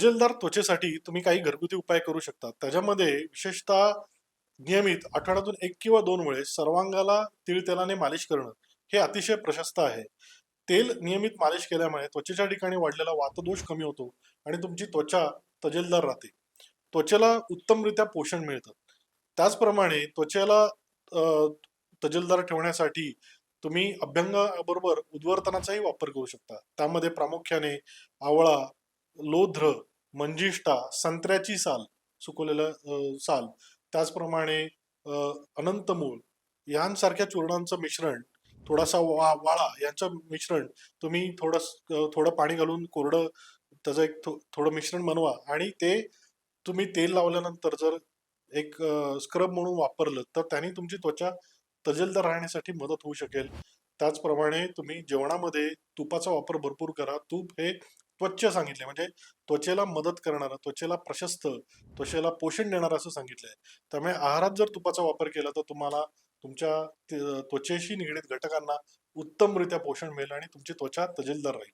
तजेलदार त्वचेसाठी तुम्ही काही घरगुती उपाय करू शकता त्याच्यामध्ये विशेषतः नियमित आठवड्यातून एक किंवा दोन वेळेस सर्वांगाला तीळ तेलाने मालिश करणं हे अतिशय प्रशस्त आहे. तेल नियमित मालिश केल्यामुळे त्वचेच्या ठिकाणी वाढलेला वातदोष कमी होतो आणि तुमची त्वचा तजेलदार राहते. त्वचेला उत्तमरित्या पोषण मिळतं. त्याचप्रमाणे त्वचेला तजेलदार ठेवण्यासाठी तुम्ही अभ्यंगाबरोबर उद्वर्तनाचाही वापर करू शकता. त्यामध्ये प्रामुख्याने आवळा लोध्र मंजिष्ठा संत्र्याची साल सुकवलेलं साल. त्याचप्रमाणे अ, अनंतमूळ यांसारख्या चूर्णांचं मिश्रण थोडासा वा वाळा यांचं मिश्रण तुम्ही थोडं थोडं पाणी घालून कोरडं त्याचं एक थो- थोडं मिश्रण बनवा आणि ते तुम्ही तेल लावल्यानंतर जर एक स्क्रब म्हणून वापरलं तर त्याने तुमची त्वचा तजेलदार राहण्यासाठी मदत होऊ शकेल. त्याचप्रमाणे तुम्ही जेवणामध्ये तुपाचा वापर भरपूर करा. तूप हे त्वच्छ सांगितले म्हणजे त्वचेला मदत करणारं त्वचेला प्रशस्त त्वचेला पोषण देणारं असं सांगितलंय. त्यामुळे आहारात जर तुपाचा वापर केला तर तुम्हाला तुमच्या त्वचेशी निगडीत घटकांना उत्तमरित्या पोषण मिळेल आणि तुमची त्वचा तजेलदार राहील.